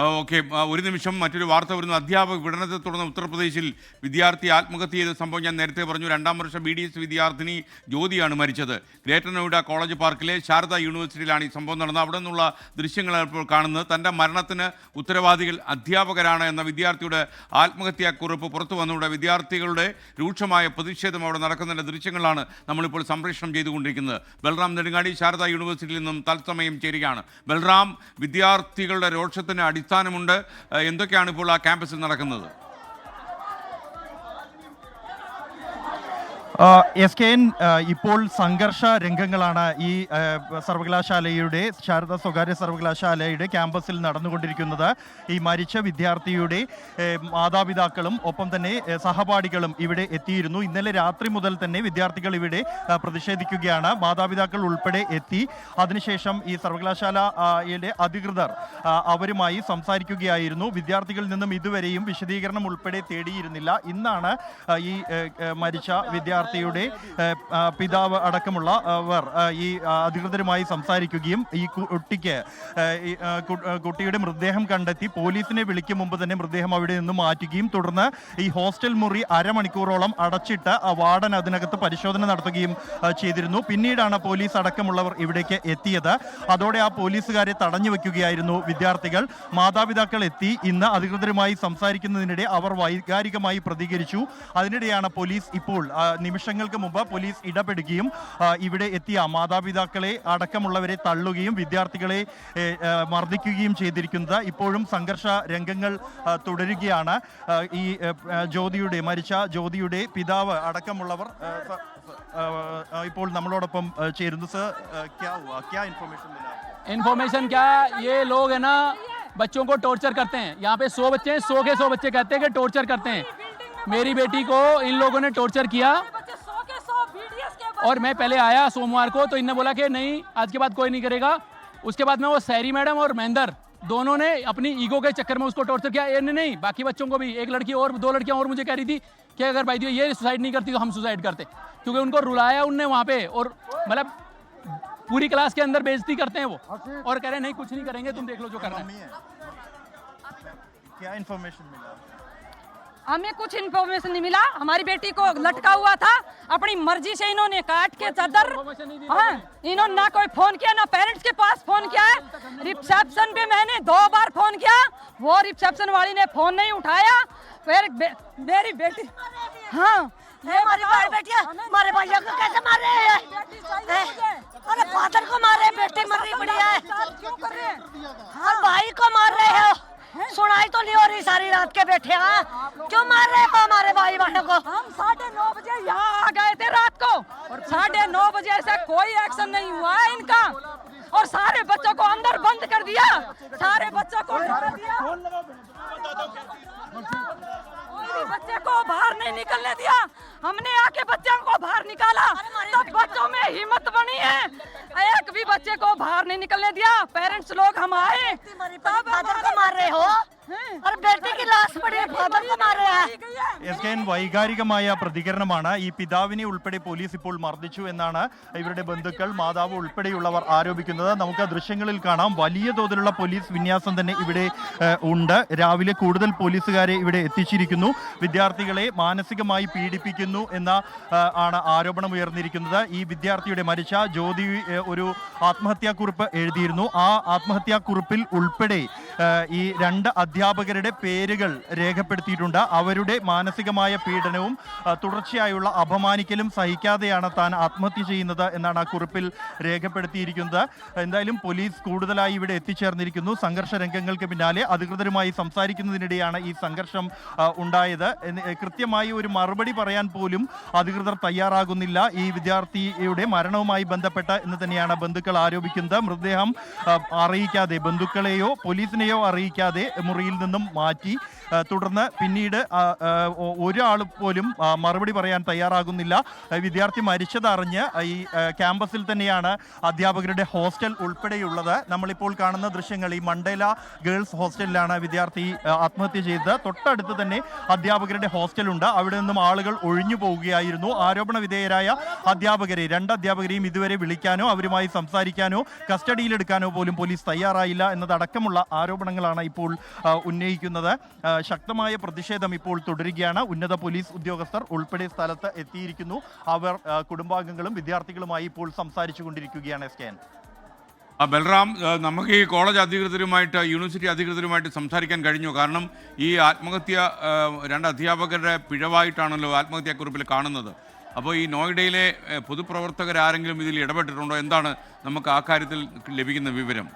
Oh, okay ഒരു നിമിഷം മറ്റൊരു വാർത്ത വരുന്നു. അധ്യാപക പീഡനത്തെ തുടർന്ന് ഉത്തർപ്രദേശിൽ വിദ്യാർത്ഥി ആത്മഹത്യ ചെയ്ത സംഭവം ഞാൻ നേരത്തെ പറഞ്ഞു. രണ്ടാം വർഷ ബി ഡി എസ് വിദ്യാർത്ഥിനി ജ്യോതിയാണ് മരിച്ചത്. ഗ്രേറ്റർ നോയിഡ കോളേജ് പാർക്കിലെ ശാരദ യൂണിവേഴ്സിറ്റിയിലാണ് ഈ സംഭവം നടന്നത്. അവിടെ നിന്നുള്ള ദൃശ്യങ്ങളാണ് ഇപ്പോൾ കാണുന്നത്. തന്റെ മരണത്തിന് ഉത്തരവാദികൾ അധ്യാപകരാണ് എന്ന വിദ്യാർത്ഥിയുടെ ആത്മഹത്യാക്കുറിപ്പ് പുറത്തു വന്നതോടെ വിദ്യാർത്ഥികളുടെ രൂക്ഷമായ പ്രതിഷേധം അവിടെ നടക്കുന്നതിന്റെ ദൃശ്യങ്ങളാണ് നമ്മളിപ്പോൾ സംപ്രേഷണം ചെയ്തുകൊണ്ടിരിക്കുന്നത്. ബൽറാം നെടുങ്ങാടി ശാരദ യൂണിവേഴ്സിറ്റിയിൽ നിന്നും തത്സമയം ചേരുകയാണ്. ബൽറാം വിദ്യാർത്ഥികളുടെ രോഷത്തിന് അടിസ്ഥാനമുണ്ട് ഏഹ് എന്തൊക്കെയാണ് ഇപ്പോൾ ആ ക്യാമ്പസിൽ നടക്കുന്നത്? എസ് കെ എൻ ഇപ്പോൾ സംഘർഷ രംഗങ്ങളാണ് ഈ സർവകലാശാലയുടെ ശാരദ സ്വകാര്യ സർവകലാശാലയുടെ ക്യാമ്പസിൽ നടന്നുകൊണ്ടിരിക്കുന്നത്. ഈ മരിച്ച വിദ്യാർത്ഥിയുടെ മാതാപിതാക്കളും ഒപ്പം തന്നെ സഹപാഠികളും ഇവിടെ എത്തിയിരുന്നു. ഇന്നലെ രാത്രി മുതൽ തന്നെ വിദ്യാർത്ഥികൾ ഇവിടെ പ്രതിഷേധിക്കുകയാണ്. മാതാപിതാക്കൾ ഉൾപ്പെടെ എത്തി. അതിനുശേഷം ഈ സർവകലാശാലയിലെ അധികൃതർ അവരുമായി സംസാരിക്കുകയായിരുന്നു. വിദ്യാർത്ഥികളിൽ നിന്നും ഇതുവരെയും വിശദീകരണം ഉൾപ്പെടെ തേടിയിരുന്നില്ല. ഇന്നാണ് ഈ മരിച്ച വിദ്യാർത്ഥിയുടെ ആ, പിതാവ് അടക്കമുള്ള അവർ ഈ അധികൃതരുമായി സംസാരിക്കുകയും ഈ കുട്ടിക്ക് കുട്ടിയുടെ മൃതദേഹം കണ്ടെത്തി പോലീസിനെ വിളിക്കും മുമ്പ് തന്നെ മൃതദേഹം അവിടെ നിന്ന് മാറ്റുകയും തുടർന്ന് ഈ ഹോസ്റ്റൽ മുറി അരമണിക്കൂറോളം അടച്ചിട്ട് വാർഡൻ അതിനകത്ത് പരിശോധന നടത്തുകയും ചെയ്തിരുന്നു. പിന്നീടാണ് പോലീസ് അടക്കമുള്ളവർ ഇവിടേക്ക് എത്തിയത്. അതോടെ ആ പോലീസുകാരെ തടഞ്ഞു വെക്കുകയായിരുന്നു വിദ്യാർത്ഥികൾ. മാതാപിതാക്കൾ എത്തി. ഇന്ന് അധികൃതരുമായി സംസാരിക്കുന്നതിനിടെ അവർ വൈകാരികമായി പ്രതികരിച്ചു. അതിനിടെയാണ് പോലീസ് ഇപ്പോൾ ആ, നിമിഷങ്ങൾക്ക് മുമ്പ് പോലീസ് ഇടപെടുകയും ആ, ഇവിടെ എത്തിയ മാതാപിതാക്കളെ അടക്കമുള്ളവരെ തള്ളുകയും വിദ്യാർത്ഥികളെ ഏ, ഏ, മർദ്ദിക്കുകയും ചെയ്തിരിക്കുന്നത് ഇപ്പോഴും സംഘർഷ രംഗങ്ങൾ ആ, തുടരുകയാണ് ആ, ഈ ഏ, ഏ, ജ്യോതിയുടെ മരിച്ച ജ്യോതിയുടെ പിതാവ് അടക്കമുള്ളവർ ആ, സ- സ- ആ, ആ, ഇപ്പോൾ നമ്മളോടൊപ്പം ആ, ചേരുന്നു സർ ആ, ക്യാ ഹുവാ? ക്യാ ഇൻഫർമേഷൻ മിലാ इन्फॉर्मेशन क्या है ये लोग है ना बच्चों को टॉर्चर करते हैं यहाँ पे सौ बच्चे हैं सौ के सौ बच्चे कहते हैं कि टॉर्चर करते हैं मेरी बेटी को इन लोगों ने टॉर्चर किया और मैं पहले आया सोमवार को तो इनने बोला कि नहीं, आज के बाद कोई नहीं करेगा। उसके बाद में वो सैरी मैडम और महेंद्र दोनों ने अपनी ईगो के चक्कर में उसको टॉर्चर किया। इन्हें नहीं बाकी बच्चों को भी, एक लड़की और, दो लड़कियाँ और मुझे कह रही थी कि अगर भाई ये सुसाइड नहीं करती तो हम सुसाइड करते। क्योंकि उनको रुलाया उनने वहाँ पे और मतलब पूरी क्लास के अंदर बेइज्जती करते हैं वो। और कह रहे नहीं, कुछ नहीं करेंगे, तुम देख लो जो करना है। क्या इन्फॉर्मेशन मिला? हमें कुछ इन्फॉर्मेशन नहीं मिला। हमारी बेटी को लटका हुआ था। अपनी मर्ज़ी से इन्होंने काट के चादर हाँ इन्होंने ना कोई फ़ोन किया ना पेरेंट्स के पास फ़ोन किया है। रिसेप्शन पे मैंने दो बार फ़ोन किया। वो रिसेप्शन वाली ने फ़ोन नहीं उठाया। फिर बे, मेरी बेटी हाँ। ये हमारी बताओ, भाई बेटिया हमें- हमारे भैया को कैसे मार? रहे हैं बेटी। अरे फादर को मार रहे हैं बेटी मर रही पड़ी है। क्यों कर रहे हैं भाई को मार रहे हो। सुनाई तो नहीं हो रही सारी रात के बैठे हाँ? क्यों मार रहे हो हमारे भाई बहनों को? हम साढ़े नौ बजे यहाँ आ गए थे रात को। और साढ़े नौ बजे से कोई एक्शन नहीं हुआ है इनका। और सारे बच्चों को अंदर बंद कर दिया। सारे बच्चों को दिया। बच्चे को बाहर नहीं निकलने दिया। हमने आके बच्चों को बाहर निकाला। तब बच्चों में हिम्मत बनी है। एक भी बच्चे को बाहर नहीं निकलने दिया। पेरेंट्स लोग हम आए। तब मार रहे हो? हैं। और बेटी എസ് കെ എൻ വൈകാരികമായ പ്രതികരണമാണ്. ഈ പിതാവിനെ ഉൾപ്പെടെ പോലീസ് ഇപ്പോൾ മർദ്ദിച്ചു എന്നാണ് ഇവരുടെ ബന്ധുക്കൾ മാതാവ് ഉൾപ്പെടെയുള്ളവർ ആരോപിക്കുന്നത്. നമുക്ക് ദൃശ്യങ്ങളിൽ കാണാം. വലിയ തോതിലുള്ള പോലീസ് വിന്യാസം തന്നെ ഇവിടെ ഉണ്ട്. രാവിലെ കൂടുതൽ പോലീസുകാരെ ഇവിടെ എത്തിച്ചിരിക്കുന്നു. വിദ്യാർത്ഥികളെ മാനസികമായി പീഡിപ്പിക്കുന്നു എന്ന ആണ് ആരോപണം ഉയർന്നിരിക്കുന്നത്. ഈ വിദ്യാർത്ഥിയുടെ മരിച്ച ജ്യോതി ഒരു ആത്മഹത്യാക്കുറിപ്പ് എഴുതിയിരുന്നു. ആ ആത്മഹത്യാക്കുറിപ്പിൽ ഉൾപ്പെടെ ഈ രണ്ട് അധ്യാപകരുടെ പേരുകൾ രേഖപ്പെടുത്തിയിട്ടുണ്ട്. അവരുടെ മാനസികമായ പീഡനവും തുടർച്ചയായുള്ള അപമാനിക്കലും സഹിക്കാതെയാണ് താൻ ആത്മഹത്യ ചെയ്യുന്നത് എന്നാണ് ആ കുറിപ്പിൽ രേഖപ്പെടുത്തിയിരിക്കുന്നത്. എന്തായാലും പോലീസ് കൂടുതലായി ഇവിടെ എത്തിച്ചേർന്നിരിക്കുന്നു. സംഘർഷ രംഗങ്ങൾക്ക് പിന്നാലെ അധികൃതരുമായി സംസാരിക്കുന്നതിനിടെയാണ് ഈ സംഘർഷം ഉണ്ടായത്. കൃത്യമായി ഒരു മറുപടി പറയാൻ പോലും അധികൃതർ തയ്യാറാകുന്നില്ല. ഈ വിദ്യാർത്ഥിയുടെ മരണവുമായി ബന്ധപ്പെട്ട എന്ന് തന്നെയാണ് ബന്ധുക്കൾ ആരോപിക്കുന്നത്. മൃതദേഹം അറിയിക്കാതെ ബന്ധുക്കളെയോ പോലീസിനെയോ അറിയിക്കാതെ മുറിയിൽ നിന്നും മാറ്റി തുടർന്ന് പിന്നീട് ഒരാൾ പോലും മറുപടി പറയാൻ തയ്യാറാകുന്നില്ല. വിദ്യാർത്ഥി മരിച്ചതറിഞ്ഞ് ഈ ക്യാമ്പസിൽ തന്നെയാണ് അധ്യാപകരുടെ ഹോസ്റ്റൽ ഉൾപ്പെടെയുള്ളത്. നമ്മളിപ്പോൾ കാണുന്ന ദൃശ്യങ്ങൾ ഈ മണ്ടേല ഗേൾസ് ഹോസ്റ്റലിലാണ് വിദ്യാർത്ഥി ആത്മഹത്യ ചെയ്തത്. തൊട്ടടുത്ത് തന്നെ അധ്യാപകരുടെ ഹോസ്റ്റലുണ്ട്. അവിടെ നിന്നും ആളുകൾ ഒഴിഞ്ഞു പോവുകയായിരുന്നു. ആരോപണ വിധേയരായ അധ്യാപകരെ രണ്ട് അധ്യാപകരെയും ഇതുവരെ വിളിക്കാനോ അവരുമായി സംസാരിക്കാനോ കസ്റ്റഡിയിലെടുക്കാനോ പോലും പോലീസ് തയ്യാറായില്ല എന്നതടക്കമുള്ള ആരോപണങ്ങളാണ് ഇപ്പോൾ ഉന്നയിക്കുന്നത്. ശക്തമായ പ്രതിഷേധം ഇപ്പോൾ തുടരുകയാണ്. ഉന്നത പോലീസ് ഉദ്യോഗസ്ഥർ ഉൾപ്പെടെ സ്ഥലത്ത് എത്തിയിരിക്കുന്നു. അവർ കുടുംബാംഗങ്ങളും വിദ്യാർത്ഥികളുമായി ഇപ്പോൾ സംസാരിച്ചു കൊണ്ടിരിക്കുകയാണ് എസ് കെ ബൽറാം നമുക്ക് ഈ കോളേജ് അധികൃതരുമായിട്ട് യൂണിവേഴ്സിറ്റി അധികൃതരുമായിട്ട് സംസാരിക്കാൻ കഴിഞ്ഞു. കാരണം ഈ ആത്മഹത്യ രണ്ട് അധ്യാപകരുടെ പിഴവായിട്ടാണല്ലോ ആത്മഹത്യാക്കുറിപ്പിൽ കാണുന്നത്. അപ്പോൾ ഈ നോയിഡയിലെ പൊതുപ്രവർത്തകരാരെങ്കിലും ഇതിൽ ഇടപെട്ടിട്ടുണ്ടോ? എന്താണ് നമുക്ക് ആ കാര്യത്തിൽ ലഭിക്കുന്ന വിവരം?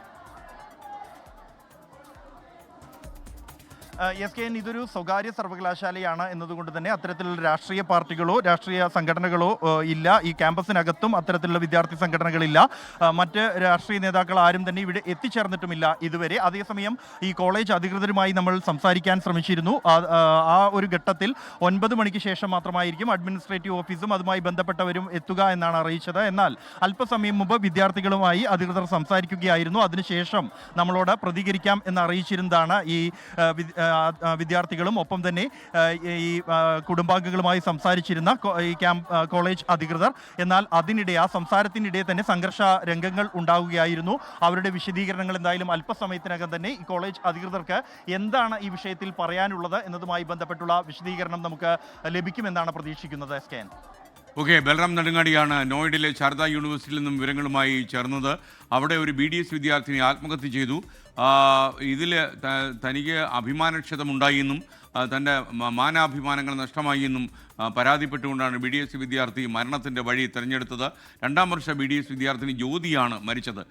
എസ് കെ എൻ ഇതൊരു സ്വകാര്യ സർവകലാശാലയാണ് എന്നതുകൊണ്ട് തന്നെ അത്തരത്തിലുള്ള രാഷ്ട്രീയ പാർട്ടികളോ രാഷ്ട്രീയ സംഘടനകളോ ഇല്ല. ഈ ക്യാമ്പസിനകത്തും അത്തരത്തിലുള്ള വിദ്യാർത്ഥി സംഘടനകളില്ല. മറ്റ് രാഷ്ട്രീയ നേതാക്കൾ ആരും തന്നെ ഇവിടെ എത്തിച്ചേർന്നിട്ടുമില്ല ഇതുവരെ. അതേസമയം ഈ കോളേജ് അധികൃതരുമായി നമ്മൾ സംസാരിക്കാൻ ശ്രമിച്ചിരുന്നു. ആ ഒരു ഘട്ടത്തിൽ ഒൻപത് മണിക്ക് ശേഷം മാത്രമായിരിക്കും അഡ്മിനിസ്ട്രേറ്റീവ് ഓഫീസും അതുമായി ബന്ധപ്പെട്ടവരും എത്തുക എന്നാണ് അറിയിച്ചത്. എന്നാൽ അല്പസമയം മുമ്പ് വിദ്യാർത്ഥികളുമായി അധികൃതർ സംസാരിക്കുകയായിരുന്നു. അതിനുശേഷം നമ്മളോട് പ്രതികരിക്കാം എന്ന് അറിയിച്ചിരുന്നതാണ് ഈ വിദ്യാർത്ഥികളും ഒപ്പം തന്നെ ഈ കുടുംബാംഗങ്ങളുമായി സംസാരിച്ചിരുന്ന ഈ ക്യാമ്പ് കോളേജ് അധികൃതർ. എന്നാൽ അതിനിടെ ആ സംസാരത്തിനിടെ തന്നെ സംഘർഷ രംഗങ്ങൾ ഉണ്ടാവുകയായിരുന്നു. അവരുടെ വിശദീകരണങ്ങൾ എന്തായാലും അല്പസമയത്തിനകം തന്നെ ഈ കോളേജ് അധികൃതർക്ക് എന്താണ് ഈ വിഷയത്തിൽ പറയാനുള്ളത് എന്നതുമായി ബന്ധപ്പെട്ടുള്ള വിശദീകരണം നമുക്ക് ലഭിക്കുമെന്നാണ് പ്രതീക്ഷിക്കുന്നത് സ്കാൻ ഓക്കെ ബൽറാം നെടുങ്ങാടിയാണ് നോയിഡയിലെ ശാരദ യൂണിവേഴ്സിറ്റിയിൽ നിന്നും വിവരങ്ങളുമായി ചേർന്നത്. അവിടെ ഒരു ബി ഡി എസ് വിദ്യാർത്ഥിനി ആത്മഹത്യ ചെയ്തു. ഇതിൽ തനിക്ക് അഭിമാനക്ഷതമുണ്ടായി എന്നും തന്റെ മാനാഭിമാനങ്ങൾ നഷ്ടമായി എന്നും പരാതിപ്പെട്ടുകൊണ്ടാണ് ബി ഡി എസ് വിദ്യാർത്ഥി മരണത്തിന്റെ വഴി തിരഞ്ഞെടുത്തത്. രണ്ടാം വർഷ ബി ഡി എസ് വിദ്യാർത്ഥിനി ജ്യോതിയാണ് മരിച്ചത്.